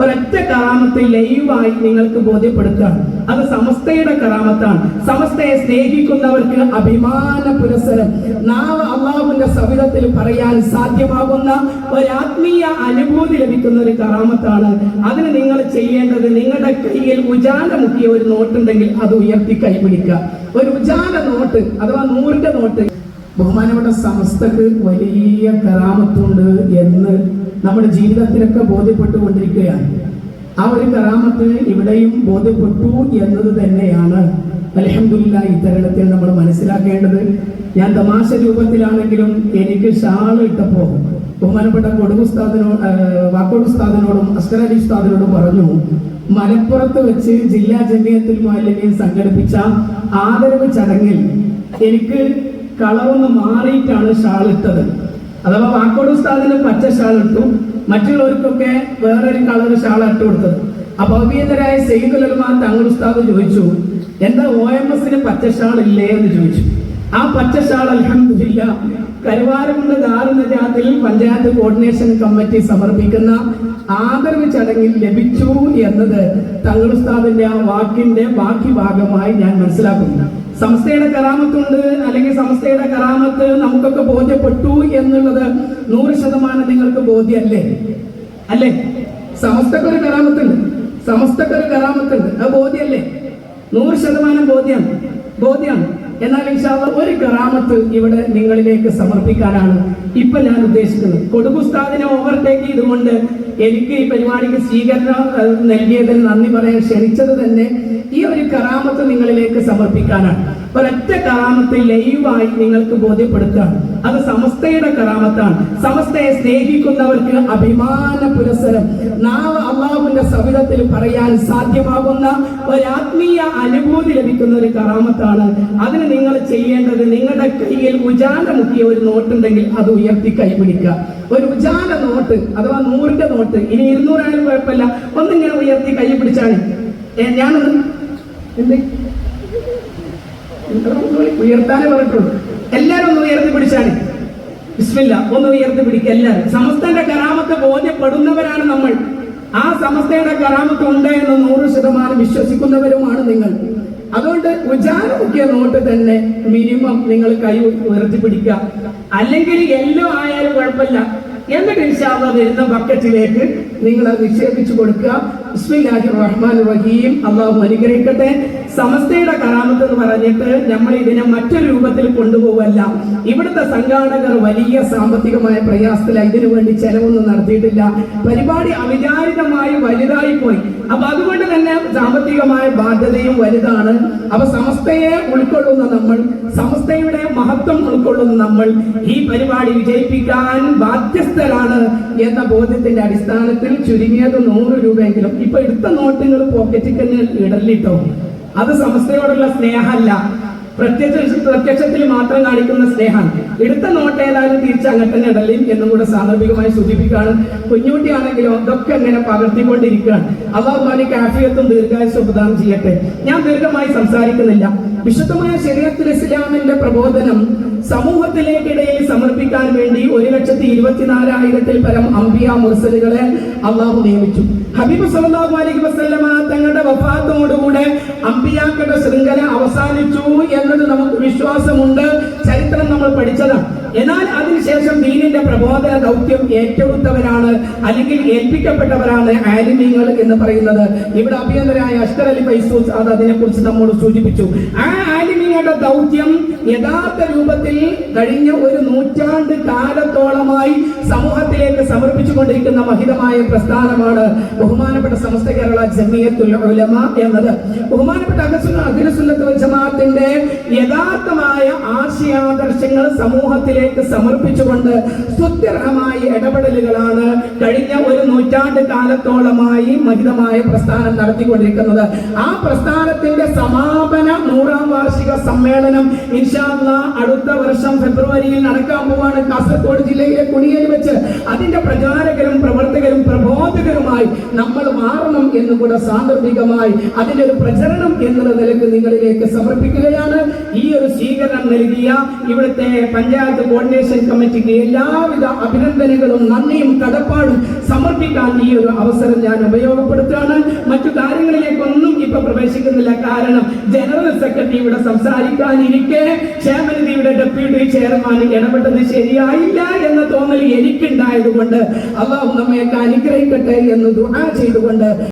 ഒരൊറ്റ കറാമത്ത് ലൈവായി നിങ്ങൾക്ക് ബോധ്യപ്പെടുത്തുകയാണ്. അത് സമസ്തയുടെ കറാമത്താണ് സമസ്തയെ സ്നേഹിക്കുന്നവർക്ക് അഭിമാന പുരസരം. നാളെ അള്ളാഹുവിന്റെ സവിധത്തിൽ പറയാൻ സാധ്യമാകുന്ന ഒരാത്മീയ അനുഭൂതി ലഭിക്കുന്ന ഒരു കറാമത്താണ് അതിന് നിങ്ങൾ ചെയ്യേണ്ടത് നിങ്ങളുടെ കയ്യിൽ ഉജാല മുക്കിയ ഒരു നോട്ടുണ്ടെങ്കിൽ അത് ഉയർത്തി കൈപിടിക്കുക. ഒരു ഉജാല നോട്ട് അഥവാ നൂറിന്റെ നോട്ട്. ബഹുമാനപ്പെട്ട സമസ്തക്ക് വലിയ കറാമത്തുണ്ട് എന്ന് നമ്മുടെ ജീവിതത്തിലൊക്കെ ബോധ്യപ്പെട്ടുകൊണ്ടിരിക്കുകയാണ്. ആ ഒരു കറാമത്ത് ഇവിടെയും ബോധ്യപ്പെട്ടു എന്നത് തന്നെയാണ്. അലഹമില്ല ഇത്തരണത്തിൽ നമ്മൾ മനസ്സിലാക്കേണ്ടത്. ഞാൻ തമാശ രൂപത്തിലാണെങ്കിലും എനിക്ക് ഷാൾ ഇട്ടപ്പോ ബഹുമാനപ്പെട്ട കൊടുകുസ്താദിനോട് വാക്കോടുസ്താദിനോടും അസ്കരലി ഉസ്താദിനോടും പറഞ്ഞു മലപ്പുറത്ത് വെച്ച് ജില്ലാ ജമിയത്തിൽ മാലിന്യം സംഘടിപ്പിച്ച ആദരവ് ചടങ്ങിൽ എനിക്ക് കളറൊന്ന് മാറിയിട്ടാണ് ഷാൾ ഇട്ടത് അഥവാ വാക്കോട് ഉസ്താദിന് പച്ച ഷാൾ ഇട്ടു മറ്റുള്ളവർക്കൊക്കെ വേറൊരു കളർ ഷാൾ ഇട്ട് കൊടുത്തത്. അപ്പൊ അഭിയന്തരായ സെയ്ദുലമാൻ തങ്ങൾ ഉസ്താദ് ചോദിച്ചു എന്താ ഒ എം എസിന് പച്ച ഷാൾ ഇല്ലേ? എന്ന് ചോദിച്ചു. ആ പച്ച ഷാൾ അലഹമില്ല കരുവാരമുണ്ട് ദാറുനജാത്തിൽ പഞ്ചായത്ത് കോർഡിനേഷൻ കമ്മിറ്റി സമർപ്പിക്കുന്ന ആദരവ് ചടങ്ങിൽ ലഭിച്ചു എന്നത് തങ്ങളുസ്താദിന്റെ ആ വാക്കിന്റെ ബാക്കി ഭാഗമായി ഞാൻ മനസ്സിലാക്കുന്നു. സംസ്ഥയുടെ കറാമത്തുണ്ട് അല്ലെങ്കിൽ സംസ്ഥയുടെ കറാമത്ത് നമുക്കൊക്കെ ബോധ്യപ്പെട്ടു എന്നുള്ളത് നൂറ് ശതമാനം നിങ്ങൾക്ക് ബോധ്യല്ലേ? അല്ലേ? സമസ്തക്കൊരു കറാമത്തുണ്ട് സമസ്തക്കൊരു കറാമത്തുണ്ട് അത് ബോധ്യല്ലേ? നൂറ് ശതമാനം ബോധ്യമാണ് ബോധ്യമാണ് എന്നാൽ ഇൻഷാല്ല ഒരു ഗ്രാമത്ത് ഇവിടെ നിങ്ങളിലേക്ക് സമർപ്പിക്കാനാണ് ഇപ്പൊ ഞാൻ ഉദ്ദേശിക്കുന്നത്. കൊടുകുസ്താദിനെ ഓവർടേക്ക് ചെയ്തുകൊണ്ട് എനിക്ക് ഈ പരിപാടിക്ക് സ്വീകരണം നൽകിയതിന് നന്ദി പറയാൻ ക്ഷണിച്ചത് തന്നെ ഈ ഒരു കറാമത്ത് നിങ്ങളിലേക്ക് സമർപ്പിക്കാനാണ്. ഒരൊറ്റ കറാമത്ത് ലൈവായി നിങ്ങൾക്ക് ബോധ്യപ്പെടുത്താം. അത് സമസ്തയുടെ കറാമത്താണ് സമസ്തയെ സ്നേഹിക്കുന്നവർക്ക് അഭിമാന പുരസരം നാളെ അള്ളാഹുവിന്റെ സവിധത്തിൽ പറയാൻ സാധ്യമാകുന്ന ഒരാത്മീയ അനുഭൂതി ലഭിക്കുന്ന ഒരു കറാമത്താണ് അതിന് നിങ്ങൾ ചെയ്യേണ്ടത് നിങ്ങളുടെ കയ്യിൽ ഉജാല മുക്കിയ ഒരു നോട്ടുണ്ടെങ്കിൽ അത് ഉയർത്തി കൈപിടിക്കുക. ഒരു ഉജാല നോട്ട് അഥവാ നൂറിന്റെ നോട്ട് ഇനി ഇരുന്നൂറായാലും കുഴപ്പമില്ല. ഒന്നിങ്ങനെ ഉയർത്തി കൈ പിടിച്ചാണ് ഞാനൊന്ന് ഉയർത്താനേ പറഞ്ഞിട്ടുള്ളൂ. എല്ലാരും ഒന്ന് ഉയർത്തി പിടിച്ചാണ് ബിസ്മില്ല ഒന്ന് ഉയർത്തി പിടിക്കുക എല്ലാവരും സമസ്തന്റെ കരാമത്തെ ബോധ്യപ്പെടുന്നവരാണ് നമ്മൾ. ആ സമസ്തയുടെ കരാമത്ത് ഉണ്ട് എന്ന് നൂറ് ശതമാനം വിശ്വസിക്കുന്നവരുമാണ് നിങ്ങൾ. അതുകൊണ്ട് വിചാരമൊക്കെ നോട്ട് തന്നെ മിനിമം നിങ്ങൾ കൈ ഉയർത്തി പിടിക്കുക. അല്ലെങ്കിൽ എല്ലോ ആയാലും കുഴപ്പമില്ല. എന്നിട്ട് ഇൻഷാല്ല വരുന്ന ബക്കറ്റിലേക്ക് നിങ്ങൾ നിക്ഷേപിച്ചു കൊടുക്കുക. റഹീം അള്ളാഹു അനുഗ്രഹിക്കട്ടെ. സമസ്തയുടെ കറാമത്ത് എന്ന് പറഞ്ഞിട്ട് നമ്മൾ ഇതിനെ മറ്റൊരു രൂപത്തിൽ കൊണ്ടുപോകല്ല ഇവിടുത്തെ സംഘാടകർ വലിയ സാമ്പത്തികമായ പ്രയാസത്തില ഇതിനു വേണ്ടി ചെലവൊന്നും നടത്തിയിട്ടില്ല. പരിപാടി അവിചാരിതമായി വലുതായി പോയി. അപ്പൊ അതുകൊണ്ട് തന്നെ സാമ്പത്തികമായ ബാധ്യതയും വലുതാണ്. അപ്പൊ സമസ്തയെ ഉൾക്കൊള്ളുന്ന നമ്മൾ സമസ്തയുടെ മഹത്വം ഉൾക്കൊള്ളുന്ന നമ്മൾ ഈ പരിപാടി വിജയിപ്പിക്കാൻ ബാധ്യസ്ഥരാണ് എന്ന ബോധ്യത്തിന്റെ അടിസ്ഥാനത്തിൽ ചുരുങ്ങിയത് നൂറ് രൂപയെങ്കിലും ഇപ്പൊ എടുത്ത നോട്ട് നിങ്ങൾ പോക്കറ്റിൽ തന്നെ ഇടലിട്ടോ? അത് സമസ്തയോടുള്ള സ്നേഹമല്ല. പ്രത്യക്ഷ പ്രത്യക്ഷത്തിൽ മാത്രം കാണിക്കുന്ന സ്നേഹമാണ് എടുത്ത നോട്ട് ഏതായാലും തിരിച്ച് അങ്ങനെ തന്നെ ഇടലും എന്നും കൂടെ സാന്ദർഭികമായി സൂചിപ്പിക്കുകയാണ്. കുഞ്ഞുകുട്ടിയാണെങ്കിലും അതൊക്കെ അങ്ങനെ പകർത്തിക്കൊണ്ടിരിക്കുകയാണ്. അള്ളാഹുമാനി കാഫിയത്തും ദീർഘായുസ് പ്രദാനം ചെയ്യട്ടെ. ഞാൻ ദീർഘമായി സംസാരിക്കുന്നില്ല. വിശുദ്ധമായ ശരീരത്തിൽ ഇസ്ലാമിന്റെ പ്രബോധനം സമൂഹത്തിലേക്കിടയിൽ സമർപ്പിക്കാൻ വേണ്ടി ഒരു ലക്ഷത്തി ഇരുപത്തിനാലായിരത്തിൽ പരം അംബിയ മുർസലുകളെ അള്ളാഹു നിയമിച്ചു. ഹബീബ് സല്ലല്ലാഹു അലൈഹി വസ്ലമ തങ്ങളുടെ വഫാത്തോടുകൂടെ അമ്പിയാക്കളുടെ ശൃംഖല അവസാനിച്ചു എന്നത് നമുക്ക് വിശ്വാസമുണ്ട്. അതിനുശേഷം ദീനിന്റെ പ്രബോധന ദൗത്യം ഏറ്റെടുത്തവരാണ് അല്ലെങ്കിൽ ഏൽപ്പിക്കപ്പെട്ടവരാണ് ആലിമീങ്ങൾ എന്ന് പറയുന്നത്. ഇവിടെ അഭിയന്തരായ അഷ്കർ അലി ഫൈസൂസ് അത് അതിനെക്കുറിച്ച് നമ്മോട് സൂചിപ്പിച്ചു. ആ ആലിമീങ്ങളുടെ ദൗത്യം യഥാർത്ഥ രൂപത്തിൽ കഴിഞ്ഞ ഒരു നൂറ്റാണ്ട് കാലത്തോളമായി സമൂഹത്തിലേക്ക് സമർപ്പിച്ചുകൊണ്ടിരിക്കുന്ന മഹിതമായ പ്രസ്ഥാനമാണ് ബഹുമാനപ്പെട്ട സമസ്ത കേരള ജമിയത്തുൽ ഉലമ എന്നത്. ബഹുമാനപ്പെട്ട വൽ ജമാഅത്തിന്റെ യഥാർത്ഥമായ ആശയാദർശങ്ങൾ സമൂഹത്തിലേക്ക് സമർപ്പിച്ചുകൊണ്ട് സുദൃഢമായി ഒരു നൂറ്റാണ്ട് കാലത്തോളമായി മഹിതമായ പ്രസ്ഥാനം നടത്തിക്കൊണ്ടിരിക്കുന്നത്. ആ പ്രസ്ഥാനത്തിന്റെ സമാപന നൂറാം വാർഷിക സമ്മേളനം ഇൻഷാല്ല അടുത്ത വർഷം ഫെബ്രുവരിയിൽ നടക്കാൻ പോവാണ്. കാസർഗോഡ് ജില്ലയിലെ കുണിയിൽ വെച്ച് അതിന്റെ പ്രചാരകരും പ്രവർത്തകരും പ്രബോധകരുമായി നമ്മൾ മാറണം എന്ന് കൂടെ സാന്ദർഭികമായി അതിന്റെ ഒരു പ്രചരണം എന്നുള്ള നിലയ്ക്ക് നിങ്ങളിലേക്ക് സമർപ്പിക്കുകയാണ്. ഈ ഒരു സ്വീകരണം നൽകിയ ഇവിടുത്തെ പഞ്ചായത്ത് കോർഡിനേഷൻ കമ്മിറ്റിക്ക് എല്ലാവിധ അഭിനന്ദനങ്ങളും നന്ദിയും കടപ്പാടും സമർപ്പിക്കാൻ ഈ ഒരു അവസരം ഞാൻ ഉപയോഗപ്പെടുത്തുകയാണ്. മറ്റു കാര്യങ്ങളിലേക്കൊന്നും ഇപ്പൊ പ്രവേശിക്കുന്നില്ല. കാരണം ജനറൽ സെക്രട്ടറി ഇവിടെ സംസാരിക്കാനിരിക്കെ ക്ഷേമനിധിയുടെ ഡെപ്യൂട്ടി ചെയർമാൻ ഇടപെട്ടത് ശരിയായില്ല എന്ന തോന്നൽ എനിക്കുണ്ടായത് കൊണ്ട് അള്ളാഹു നമ്മയൊക്കെ അനുഗ്രഹിക്കട്ടെ എന്ന് ദുആ ചെയ്തുകൊണ്ട്